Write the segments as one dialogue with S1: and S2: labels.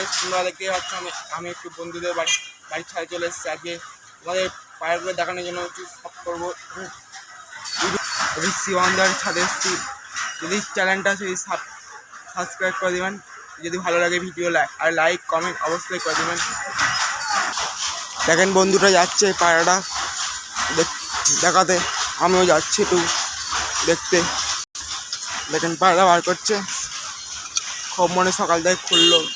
S1: Guys তোমরা দেখতে পাচ্ছ, আমি আমি একটু বন্ধুদের বাড়ি বাড়ির ছাড়ে চলে এসেছি আজকে। তোমাদের পায়রাগুলো দেখানোর জন্য একটু সব করব। ওয়ান্দার ছাদে এসেছি। যদি চ্যানেলটা সেই সাবস্ক্রাইব করে দেবেন। যদি ভালো লাগে ভিডিও আর লাইক কমেন্ট অবশ্যই করে দেবেন। দেখেন বন্ধুটা যাচ্ছে পায়রাটা। দেখ- দেখাতে। আমিও যাচ্ছি একটু দেখতে। দেখেন পায়রা বার করছে। খুব মনে সকাল থেকে খুললো।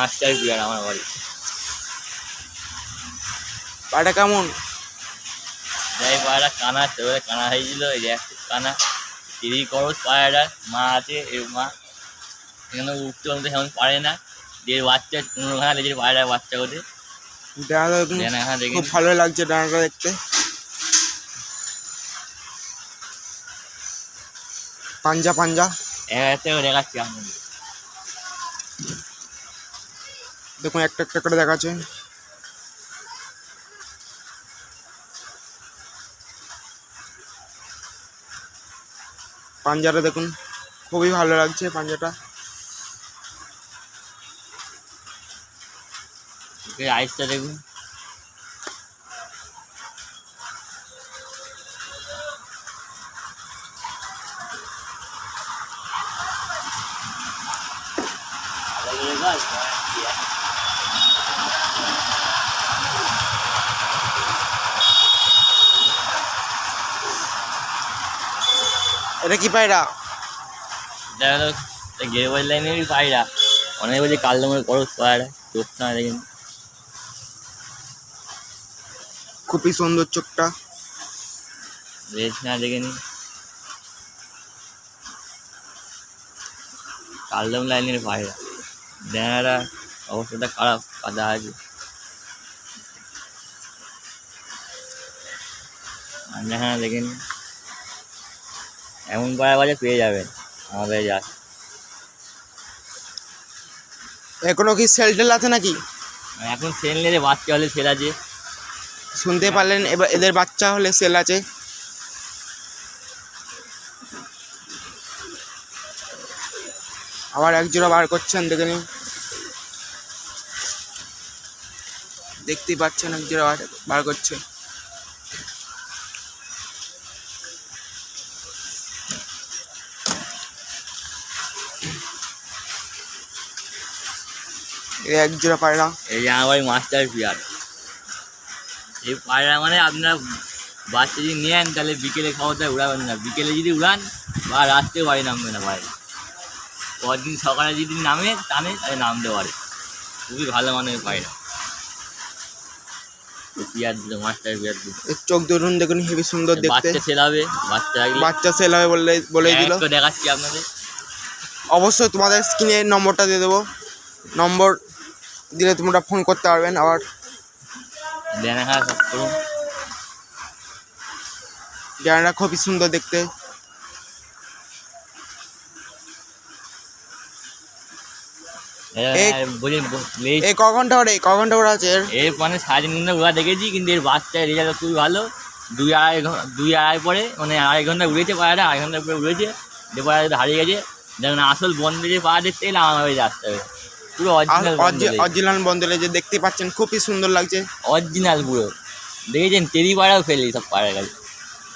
S2: মাস্টার বিয়ার আমার বাড়ি।
S1: পাটা কেমন?
S2: যাই পায়রা কানা ছোটবেলায় কানা হয়েছিল এই যে একটু কানা। তিরিশ খরচ পায়রা মা আছে এর মা। এখানে উঠতে উঠতে সেমন পারে না। যে বাচ্চা পনেরো ঘানা লেগেছে পায়রা বাচ্চা করে
S1: খুব ভালো লাগছে ডানাটা দেখতে। পাঞ্জা পাঞ্জা।
S2: দেখাচ্ছি আপনাদের।
S1: দেখুন একটা একটা করে দেখাচ্ছে। পাঞ্জাটা দেখুন খুবই ভালো লাগছে পাঞ্জাটা।
S2: আইসটা দেখুন।
S1: এটা কি পায়রা?
S2: দেখা গেলো গেরবাজ লাইনেরই পায়রা। অনেক বলছে কালো মনে করো পায়রা চোখ না দেখেন
S1: খুবই সুন্দর চোখটা।
S2: রেস না দেখেনি কালদম লাইনের পায়রা। ড্যাঙারা অবস্থাটা খারাপ কাদা আছে। আর ড্যাঙা দেখেনি এমন পায়রা বাজে পেয়ে যাবেন। আমাদের যা।
S1: এখনও কি সেল টেল আছে নাকি?
S2: এখন সেল নিয়ে বাচ্চা হলে সেল আছে।
S1: শুনতে পারলেন এবার এদের বাচ্চা হলে সেল আছে। আবার এক জোড়া বার করছেন দেখে নিন। দেখতেই পাচ্ছেন এক জোড়া বার করছে। এই এক জোড়া পায়রা।
S2: এই যে আমার মাস্টার পিয়ার এই পায়রা মানে আপনারা বাচ্চা যদি নেন তাহলে বিকেলে খাওয়াতে উড়াবেন না। বিকেলে যদি উড়ান বা রাত্রে বাড়ি নামবে না পায়রা পরদিন সকালে যদি নামে টানে তাহলে নামতে পারে। খুবই ভালো মানের পায়রা। পিয়ার দিল মাস্টার পিয়ার দিল
S1: চোখ ধরুন দেখুন হেবি সুন্দর দেখতে।
S2: বাচ্চা ছেলাবে বাচ্চা থাকলে
S1: বাচ্চা সেল হবে বলে বলে দিল।
S2: দেখাচ্ছি আপনাদের।
S1: অবশ্যই তোমাদের স্ক্রিনে নম্বরটা দিয়ে দেবো। নম্বর দিলে তোমরা ফোন করতে পারবেন আবার। জানাটা খুবই সুন্দর দেখতে। এই-
S2: বলি
S1: এই ক ঘণ্টা ওরে ক ঘণ্টা ওরা আছে এর?
S2: এর মানে সাড়ে তিন ঘণ্টা উড়া দেখেছি কিন্তু এর বাচ্চার রেজাল্ট খুবই ভালো। দুই আড়াই দুই আড়াই পরে মানে আড়াই ঘণ্টা উড়েছে পায়রাটা আড়াই ঘণ্টা পরে উড়েছে যে পায়রাটা হারিয়ে গেছে। দেখুন আসল বন্ধ যে দেখতে এলে আমার বাড়িতে আসতে হবে পুরো অরিজিনাল
S1: বন্ধলে যে দেখতে পাচ্ছেন খুবই সুন্দর লাগছে।
S2: অরিজিনাল পুরো। দেখেছেন? তেরি পায়রাও ফেলি সব গেছে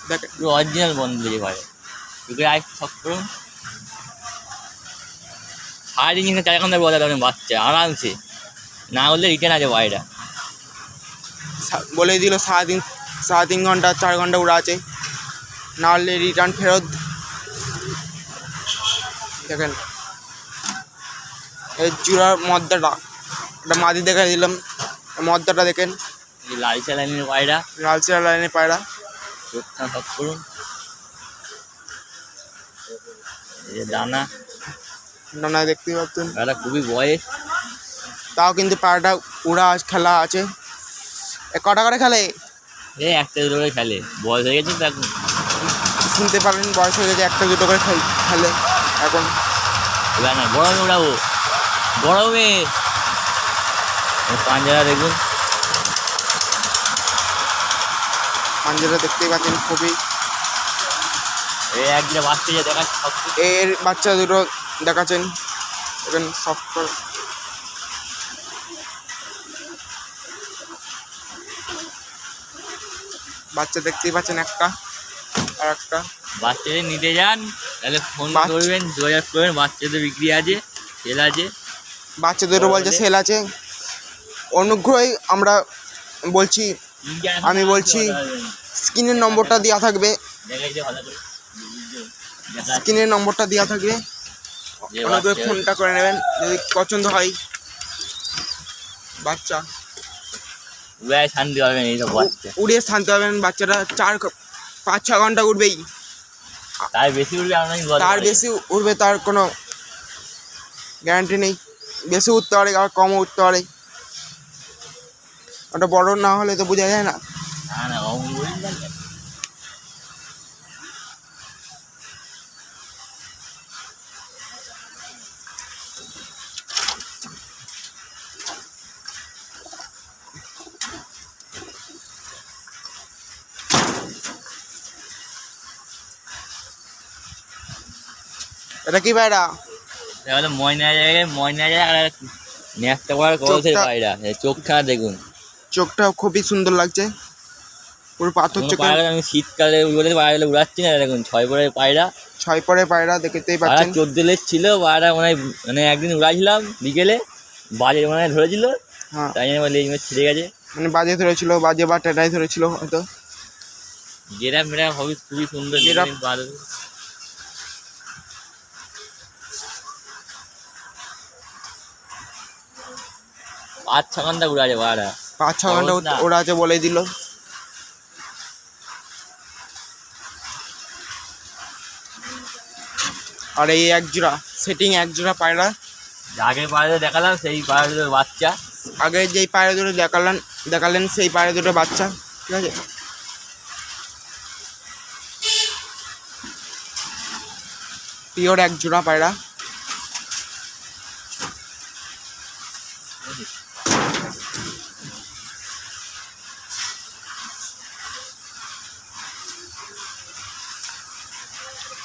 S1: দেখেন
S2: পুরো অরিজিনাল যে পায়রা এগুলো আর সব করুন সাড়ে তিন চার ঘণ্টা বলা যাবে বাচ্চা আরামসে। না হলে রিটার্ন আছে
S1: সা- বলে দিল সাড়ে তিন সাড়ে তিন ঘণ্টা চার ঘণ্টা উড়া আছে। না হলে রিটার্ন ফেরত দেখেন। এই চূড়ার মদ্দাটা। একটা মাদি দেখে দিলাম। মদ্দাটা দেখেন।
S2: এই লাল চালানির পায়রা।
S1: লাল চিরা লাইনের পায়রা।
S2: করুন দানা
S1: ডানা। দেখতে পাচ্ছেন।
S2: পায়রা খুবই বয়স
S1: তাও কিন্তু পায়রাটা উড়া খেলা আছে। এ কটা করে খেলে?
S2: এই একটা দুটো করে খেলে। বয়স হয়ে গেছে এখন।
S1: শুনতে পারেন বয়স হয়ে গেছে একটা দুটো করে খেল- এখন।
S2: না গরমে উড়াবো। গরমে পাঞ্জারা দেখুন।
S1: পাঞ্জাটা দেখতেই পাচ্ছেন খুবই।
S2: একদিনে বাচ্চা যে দেখা সব
S1: এর বাচ্চা দুটো দেখাচ্ছেন। এখানে করে। বাচ্চা দেখতেই পাচ্ছেন একটা আর একটা।
S2: বাচ্চাদের নিতে যান তাহলে ফোন করবেন যোগাযোগ করবেন বাচ্চাদের বিক্রি আছে সেল আছে।
S1: বাচ্চা দুটো বলছে সেল আছে। অনুগ্রহই আমরা বলছি আমি বলছি স্ক্রিনের নম্বরটা দেওয়া থাকবে। স্ক্রিনের নম্বরটা দেওয়া থাকবে। অনুগ্রহে ফোনটা করে নেবেন যদি পছন্দ হয়। বাচ্চা।
S2: উড়ায় শান্তি পাবেন এইসব বাচ্চা।
S1: শান্তি পাবেন বাচ্চাটা। চার পাঁচ ছ ঘণ্টা উঠবেই
S2: তার বেশি উঠবে
S1: তার বেশি উঠবে তার কোনো গ্যারান্টি নেই। বেশি উঠতে পারে আর কমও উঠতে পারে। ওটা বড় না হলে তো বোঝা যায় না।
S2: কেন?
S1: এটা কি পায়রা
S2: এটা হলো ময়না জায়গায় ময়না জায়গায় আর ন্যাকটা করার কলসের
S1: চোখটা-
S2: পায়রা? এই দেখুন।
S1: চোখটা খুবই সুন্দর লাগছে। পুরো পাথর চোখে
S2: আমি শীতকালে উড়ে পায়রা উড়াচ্ছি না দেখুন ছয় পরে পায়রা।
S1: ছয় পরে পায়রা দেখতেই পাচ্ছেন।
S2: চোদ্দ লেজ ছিল পায়রা মানে মানে একদিন উড়াইছিলাম বিকেলে বাজে মানে ধরেছিল।
S1: হ্যাঁ।
S2: তাই জন্য মেজ ছিঁড়ে গেছে।
S1: মানে বাজে ধরেছিল বাজে বা টেটাই ধরেছিল হয়তো।
S2: যেটা মেরা হবে খুবই সুন্দর
S1: যেটা-
S2: পাঁচ ছ উড়ে আছে পায়রা
S1: পাঁচ ছ
S2: না।
S1: ওরা আছে বলে দিল। আর এই এক জোড়া সেটিং এক জোড়া পায়রা।
S2: আগে পায়রা দেখালাম সেই পায়রা দুটোর বাচ্চা।
S1: আগে যেই পায়রা দুটো দেখালেন দেখালেন সেই পায়রা দুটো বাচ্চা ঠিক আছে? পিওর এক জোড়া পায়রা দেখেন
S2: পায়রা ওইটা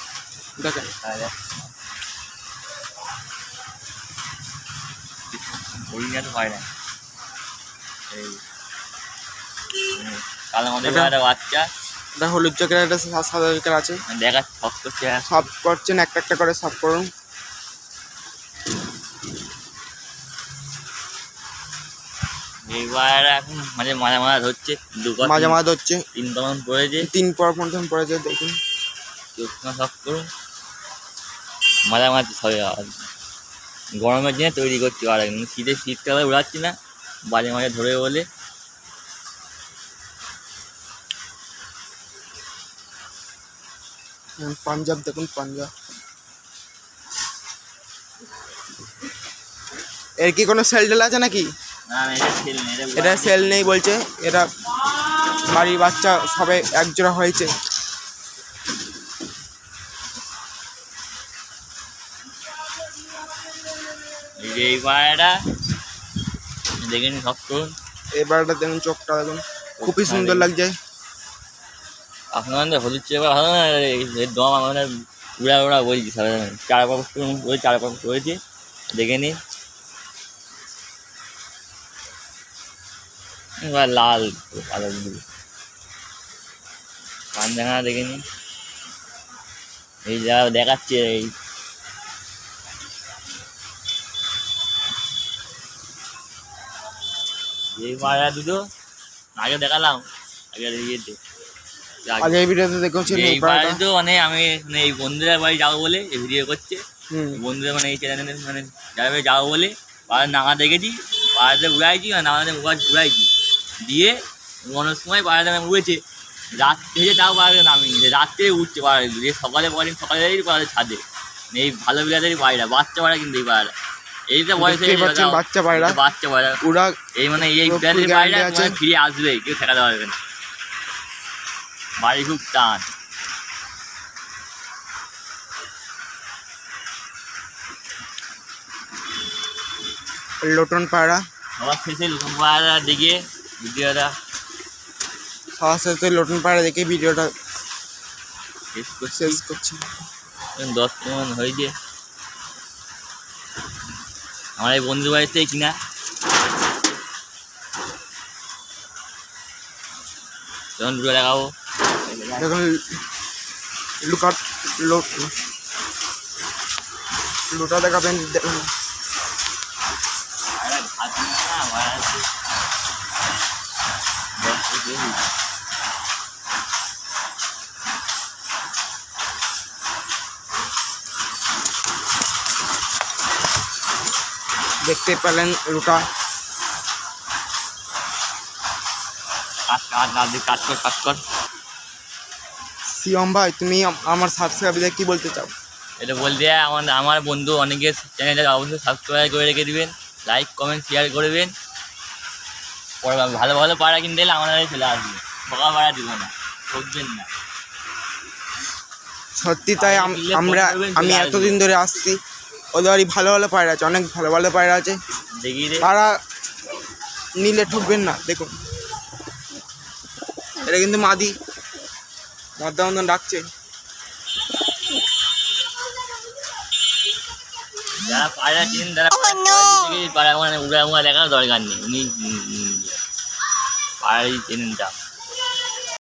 S2: তো পায়রা এই হুম, কালো মধ্যে
S1: এটা-
S2: পায়রা বাচ্চা
S1: এটা হলুদ চোখের একটা সাদা আছে।
S2: দেখা
S1: সাফ করছেন একটা একটা করে সাফ করুন।
S2: এই পায়রা এখন মাঝে মাঝে মাঝে ধরছে দুবার
S1: মাঝে মাঝে হচ্ছে
S2: তিন পালন পড়েছে।
S1: তিন পর প্রথম পড়েছে দেখুন।
S2: সব করুন। মাঝামাঝি সবে গরমের দিনে তৈরি করছি আর একদম শীতে শীতকালে উড়াচ্ছি না মাঝে মাঝে ধরে বলে।
S1: পাঞ্জাব দেখুন পাঞ্জাব। এর কি কোনো সেল টেল আছে নাকি?
S2: এটা
S1: সেল নেই বলছে এটা বাড়ির বাচ্চা সবে একজোড়া হয়েছে।
S2: এই যে এই পায়রাটা দেখে নিন সব করুন
S1: এবারটা দেখুন চোখটা দেখুন খুবই সুন্দর লাগছে।
S2: আপনাদের হলুদ চেপা ভালো না এই এই দম আমাদের উড়া উড়া বলছি সারা চার পাঁচ ওই চার পাঁচ করেছি দেখে নিন। লাল পান দেখা দেখে নিন। এই যা দেখাচ্ছে এই এই পায়রা দুটো। আগে দেখালাম আগে ইয়েতে আগে-
S1: আগে এই ভিডিওতে দেখেছেন এই
S2: এই
S1: পাড়াটা
S2: তো মানে আমি মানে এই বন্ধুদের বাড়ি যাব বলে এই ভিডিও করছে। বন্ধুদের মানে এই চ্যানেলে মানে যাবে যাব বলে পাড়ার নাগা দেখেছি পাড়াতে আর উড়াইছি দিয়ে সময় পাড়াতে আমি উড়েছে। রাত থেকে তাও পাড়াতে নামিনি রাত্রে উঠছে পাড়া সকালে পরে সকালে পাড়াতে ছাদে। এই ভালো বিলাদেরই পায়রা বাচ্চা পায়রা কিন্তু এই পায়রা এইটা বয়স
S1: বাচ্চা পায়রা।
S2: বাচ্চা পায়রা
S1: ওরা
S2: এই মানে এই
S1: পুরো
S2: পায়রা
S1: guarantee আছে।
S2: ফিরে আসবে কেউ ঠেকাতে পারবে না। বাড়ি খুব টান।
S1: লোটন পায়রা
S2: সবার শেষে পায়রা দিকে ভিডিওটা।
S1: সবার সাথে লোটন পাড়া দেখে ভিডিওটা
S2: শেষ করছি।
S1: শেষ
S2: দশ কেমন হয়েছে আমার এই বন্ধু বাড়িতে কিনা যখন দুটো দেখাবো।
S1: দেখুন লুকাট লোট লোটা দেখাবেন দেখুন। দেখতে পেলেন রুটা। শিবম ভাই তুমি আমার সাবস্ক্রাইবারদের কি বলতে চাও?
S2: এটা বলতে আমার আমার বন্ধু অনেকে চ্যানেলটা অবশ্যই সাবস্ক্রাইব করে রেখে দিবেন লাইক কমেন্ট শেয়ার করবেন। ভালো ভালো পাড়া কিনতে এলে আমার কাছে চলে আসবে। ঠকা পাড়া দিব না ঠকবেন না।
S1: সত্যি তাই আমরা আমি এতদিন ধরে আসছি। ওদের বাড়ি ভালো ভালো পায়রা আছে অনেক ভালো ভালো পায়রা আছে।
S2: দেখিয়ে দে
S1: তারা নিলে ঠকবেন না দেখুন। এটা কিন্তু মাদি। মদ্দা মতন ডাকছে।
S2: যারা পাড়া চিনেন তারা পাড়া মানে উড়া উড়া দেখার দরকার নেই। উনি পাড়াই চেনেন যা